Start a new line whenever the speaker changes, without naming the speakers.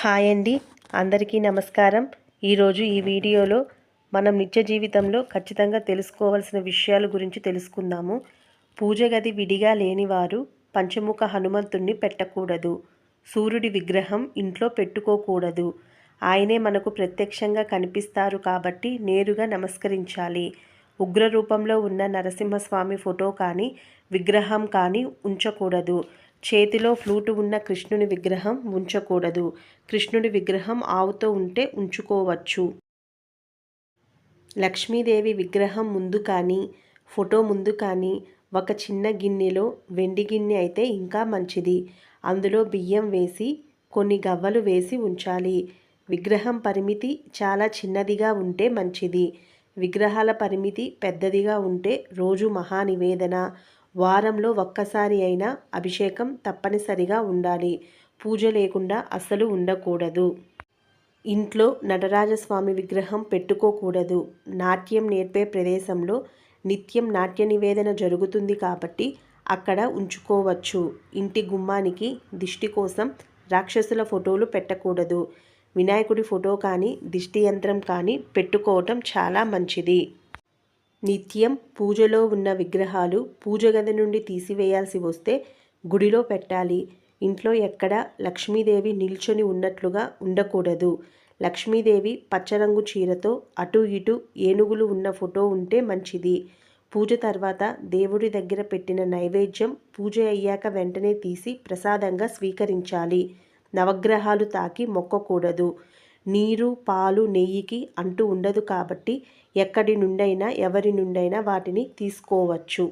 Hi అండి. అందరికీ నమస్కారం. ఈరోజు ఈ వీడియోలో మనం నిత్య జీవితంలో ఖచ్చితంగా తెలుసుకోవాల్సిన విషయాల గురించి తెలుసుకుందాము. పూజ గది విడిగా లేనివారు పంచముఖ హనుమంతుణ్ణి పెట్టకూడదు. సూర్యుడి విగ్రహం ఇంట్లో పెట్టుకోకూడదు. ఆయనే మనకు ప్రత్యక్షంగా కనిపిస్తారు కాబట్టి నేరుగా నమస్కరించాలి. ఉగ్ర రూపంలో ఉన్న నరసింహస్వామి ఫోటో కానీ విగ్రహం కానీ ఉంచకూడదు. చేతిలో ఫ్లూటు ఉన్న కృష్ణుని విగ్రహం ఉంచకూడదు. కృష్ణుడి విగ్రహం ఆవుతో ఉంటే ఉంచుకోవచ్చు. లక్ష్మీదేవి విగ్రహం ముందు కానీ ఫోటో ముందు కానీ ఒక చిన్న గిన్నెలో వెండి గిన్నె అయితే ఇంకా మంచిది. అందులో బియ్యం వేసి కొన్ని గవ్వలు వేసి ఉంచాలి. విగ్రహం పరిమితి చాలా చిన్నదిగా ఉంటే మంచిది. విగ్రహాల పరిమితి పెద్దదిగా ఉంటే రోజు మహానివేదన వారంలో ఒక్కసారి అయినా అభిషేకం తప్పనిసరిగా ఉండాలి. పూజ లేకుండా అస్సలు ఉండకూడదు. ఇంట్లో నటరాజస్వామి విగ్రహం పెట్టుకోకూడదు. నాట్యం నేర్పే ప్రదేశంలో నిత్యం నాట్య నివేదన జరుగుతుంది కాబట్టి అక్కడ ఉంచుకోవచ్చు. ఇంటి గుమ్మానికి దిష్టి కోసం రాక్షసుల ఫోటోలు పెట్టకూడదు. వినాయకుడి ఫోటో కానీ దిష్టి యంత్రం కానీ పెట్టుకోవటం చాలా మంచిది. నిత్యం పూజలో ఉన్న విగ్రహాలు పూజ గది నుండి తీసివేయాల్సి వస్తే గుడిలో పెట్టాలి. ఇంట్లో ఎక్కడ లక్ష్మీదేవి నిల్చొని ఉన్నట్లుగా ఉండకూడదు. లక్ష్మీదేవి పచ్చరంగు చీరతో అటు ఇటు ఏనుగులు ఉన్న ఫోటో ఉంటే మంచిది. పూజ తర్వాత దేవుడి దగ్గర పెట్టిన నైవేద్యం పూజ అయ్యాక వెంటనే తీసి ప్రసాదంగా స్వీకరించాలి. నవగ్రహాలు తాకి మొక్కకూడదు. నీరు పాలు నెయ్యికి అంటూ ఉండదు కాబట్టి ఎక్కడి నుండైనా ఎవరి నుండైనా వాటిని తీసుకోవచ్చు.